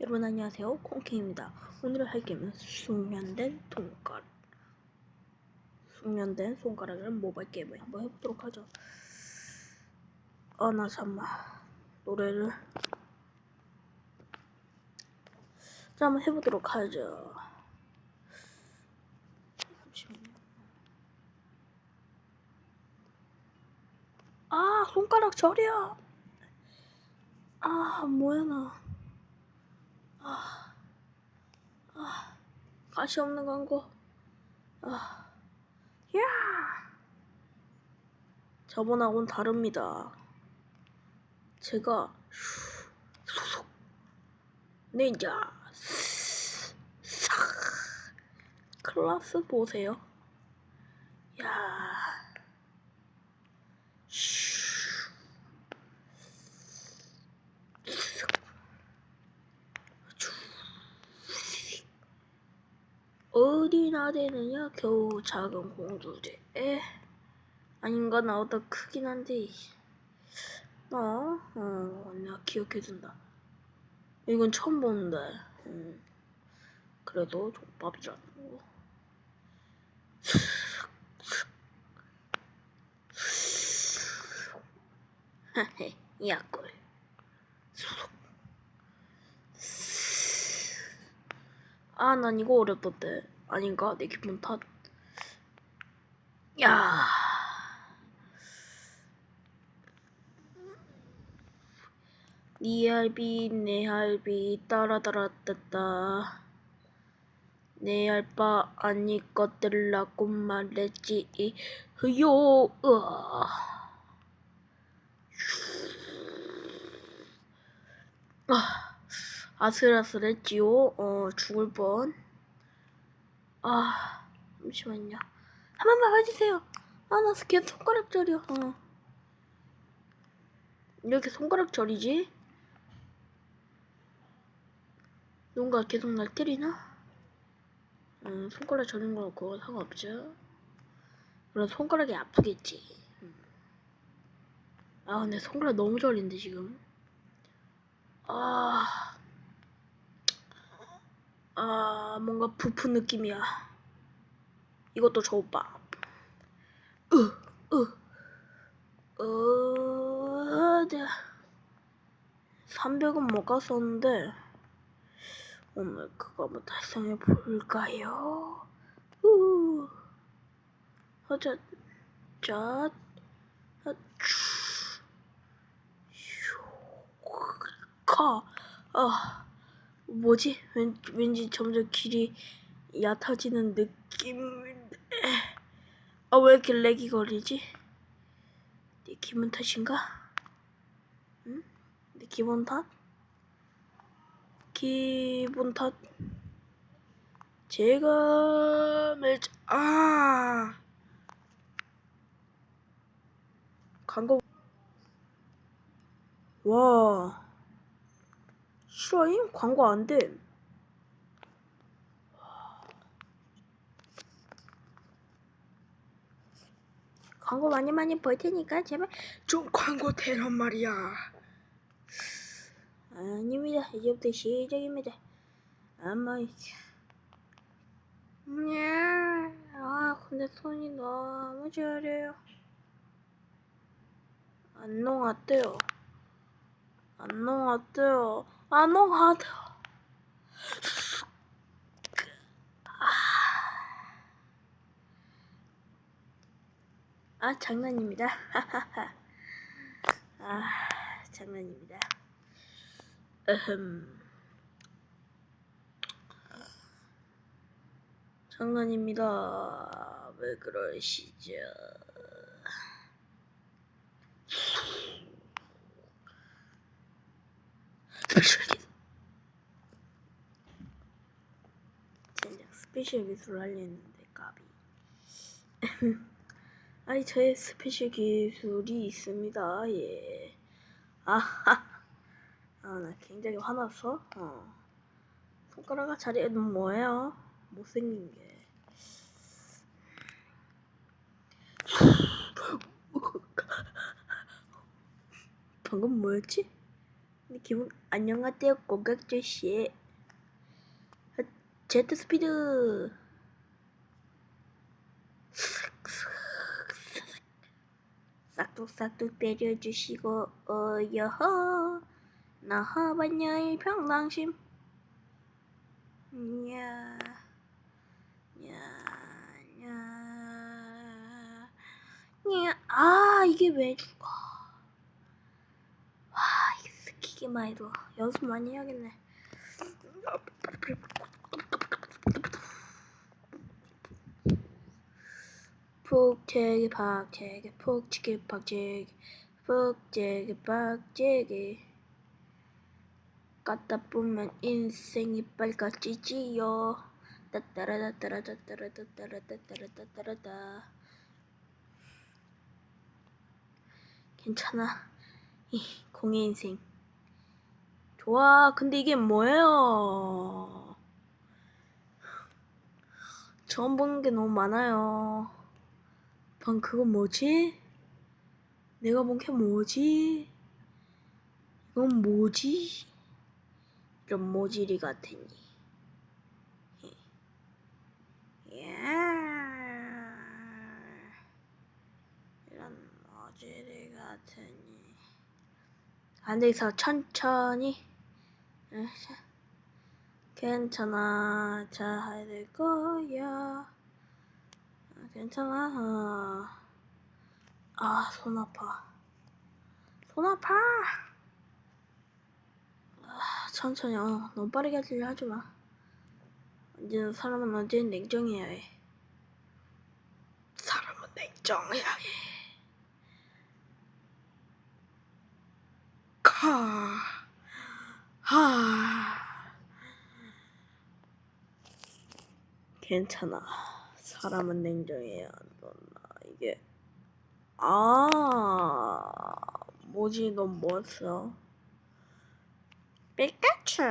여러분 안녕하세요. 콩킹입니다. 오늘 할 게임은 숙련된 손가락. 숙련된 손가락이란 모바일 게임을 한번 해보도록 하죠. 아나 잠만 노래를. 자 한번 해보도록 하죠. 아 손가락 저려 아 뭐야 나 가시 없는 광고. 아, 야! 저번하고는 다릅니다. 제가 슈, 소속 닌자 스, 싹 클라스 보세요. 야. 되느냐? 겨우 작은 공주제 아닌가? 나보다 크긴 한데 나? 어, 내가 기억해둔다. 이건 처음 보는데. 음, 그래도 족밥이라고. 헤헤 약골. 아, 난 이거 어렵던데. 아닌가? 내 기분 탓. 야. 네 할비, 내 할비, 따라따라따따. 내 알바 아니 것들라고 말했지. 흐요, 으아. 아. 아슬아슬했지요. 어, 죽을 뻔. 아, 잠시만요. 한 번만 봐주세요. 아, 나 계속 손가락 저려. 어. 이렇게 손가락 저리지? 누군가 계속 날 때리나? 음, 손가락 저린 거 그거 상관없죠. 그럼 손가락이 아프겠지. 음. 아, 근데 손가락 너무 저린데, 지금. 아. 아 뭔가 부푼 느낌이야. 이것도 저 오빠. 으, 으, 어, 네. 300원 못 갔었는데 오늘 그거 한번 달성해 볼까요? 우, 허자, 자, 쭈, 카, 아. 뭐지? 왠, 왠지 점점 길이 얕아지는 느낌인데 아 왜 이렇게 렉이 걸리지? 내 기분 탓인가? 응? 내 기분 탓? 기분 탓? 제가 멜... 아 광고 와 싫어임? 광고 안 돼. 광고 많이 많이 볼 테니까 제발 좀 광고 대란 말이야. 아닙니다. 이제부터 시작입니다. 아마 아 근데 손이 너무 저려요. 안 녹았대요. 안 녹았대요. 안 녹았대요. 아 장난입니다. 아 장난입니다. 으흠. 장난입니다. 왜 그러시죠? 스페셜 기술을 하려 했는데 까비. 아니 저의 스페셜 기술이 있습니다. 예. 아하. 아나 굉장히 화났어 어. 손가락아 자리에 뭐예요? 못생긴 게. 방금 뭐였지? 기분 안녕하세요. 고객저씨. 제트 스피드. 싹둑싹둑 때려주시고 어여허. 나하반야의 평상심. 냐, 냐, 냐, 냐. 아 이게 왜 죽어? 와 이게 스키기만 해도 연습 많이 해야겠네. 푹채기 팍채기 푹치기 팍채기 푹채기 팍채기. 갖다 보면 인생이 빨갛지지요. 따따라따따라따따라따따라따따라따따라따. 괜찮아. 이 공의 인생 좋아 근데 이게 뭐예요 처음 보는 게 너무 많아요 방 그건 뭐지? 내가 본 게 뭐지? 이건 뭐지? 이런 모지리 같으니. 야 이런 모지리 같으니. 앉아서 천천히. 괜찮아, 잘 될 거야. 괜찮아. 아, 손 아파. 손 아파. 아, 천천히, 어, 너무 빠르게 하려 하지 마. 언제는 사람은 언제는 냉정해야 해. 사람은 냉정해야 해. 카, 하. 괜찮아. 사람은 냉정해야 한다. 이게 아 뭐지 넌 뭐였어? 피카츄.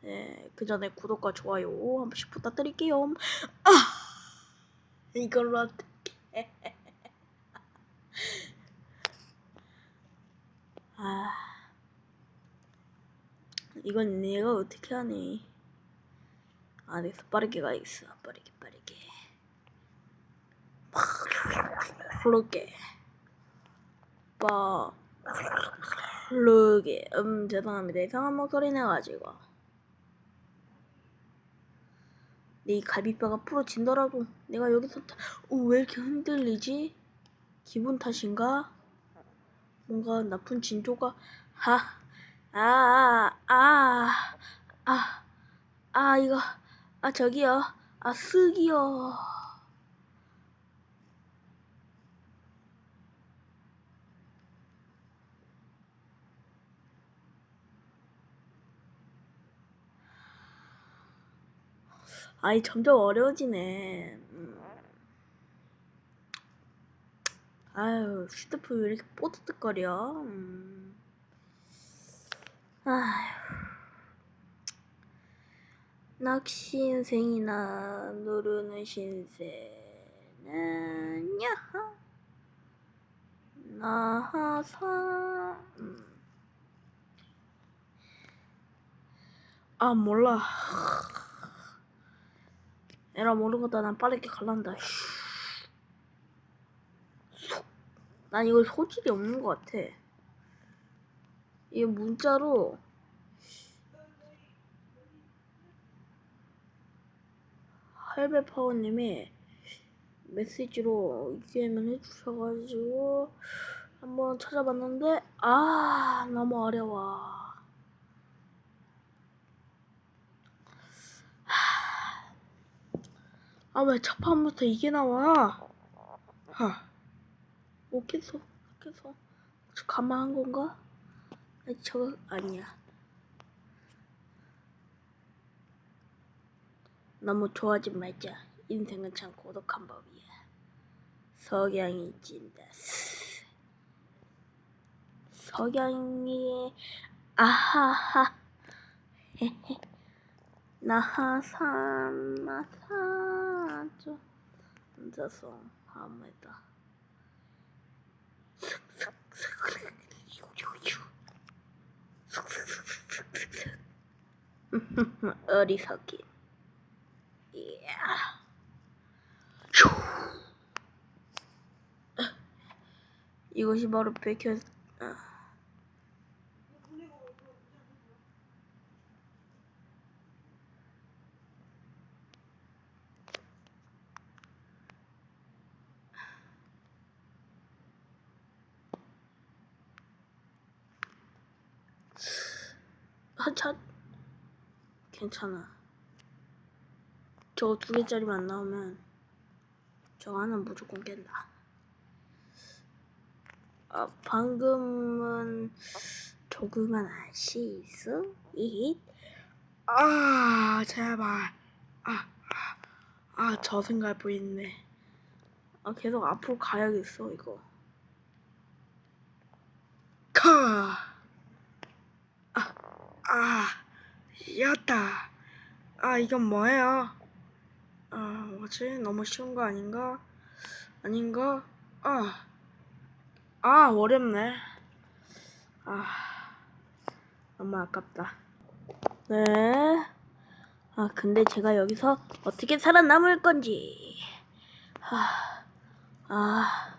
네, 그 전에 구독과 좋아요 한 번씩 부탁드릴게요. 아, 이걸로 어떡해. 아, 이건 내가 어떻게 하니? 아, 내가 빠르게 가야겠어. 빠르게, 빠르게. 빠르게. 빠르게. 음, 죄송합니다. 이상한 목소리 내가지고. 내 갈비뼈가 부러진더라도 내가 여기서 타... 어, 왜 이렇게 흔들리지? 기분 탓인가? 뭔가 나쁜 징조가 하, 아, 아, 아, 아, 이거, 아, 저기요, 아, 쓱이요. 아이, 점점 어려워지네. 음. 아유, 휴대폰 왜 이렇게 뽀득거려? 음. 아휴. 낚시 인생이나 누르는 신세는 야하 나하사 음. 아 몰라. 에라 모르겠다 난 빠르게 갈란다. 난 이거 소질이 없는 것 같아 이게 문자로 할배 파워님이 메시지로 이게임을 해주셔가지고 한번 찾아봤는데 아 너무 어려워. 아왜 첫 판부터 이게 나와? 하 오겠어 오겠어. 저 가만한 건가? 아니 저거 아니야. 너무 좋아하지 말자. 인생은 참 고독한 법이야. 석양이 찐다. 석양이 아하하. 헤헤. 나하산나사죠 혼자서 아무에다 어리석긴. 이야. 이것이 바로 백현. 아. 한참 괜찮아. 저거 두 개짜리만 나오면 저거 하나 무조건 깬다. 아, 방금은 조그만 실수? 이 아, 제발. 아, 아, 아, 저승갈 보이네. 아, 계속 앞으로 가야겠어, 이거. 카! 아, 아, 이었다. 아, 이건 뭐예요? 아, 뭐지? 너무 쉬운 거 아닌가? 아닌가? 아, 아, 어렵네. 아, 너무 아깝다. 네. 아, 근데 제가 여기서 어떻게 살아남을 건지. 아, 아,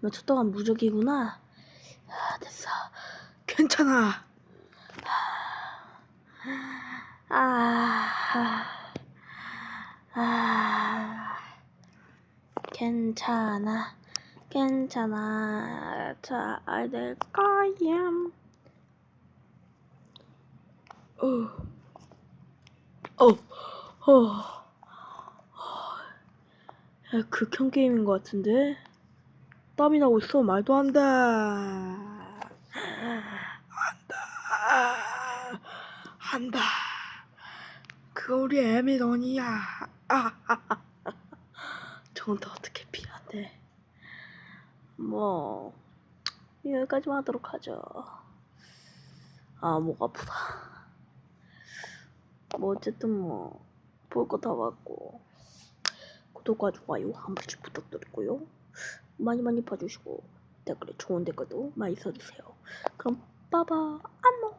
몇 초 동안 무적이구나. 아, 됐어. 괜찮아. 아, 아, 괜찮아, 괜찮아, 잘될 거야. 어, 어, 어, 야, 극혐 게임인 것 같은데? 땀이 나고 있어, 말도 안 돼. 한다, 한다. 그거 우리 돈이야. 아, 아, 아. 또 어떻게 피하네. 뭐 여기까지만 하도록 하죠. 아, 목 아프다. 뭐 어쨌든 뭐 볼 거 다 봤고 구독과 좋아요 한 번씩 부탁드리고요. 많이 많이 봐주시고 댓글에 좋은 댓글도 많이 써주세요. 그럼 빠바 안녕.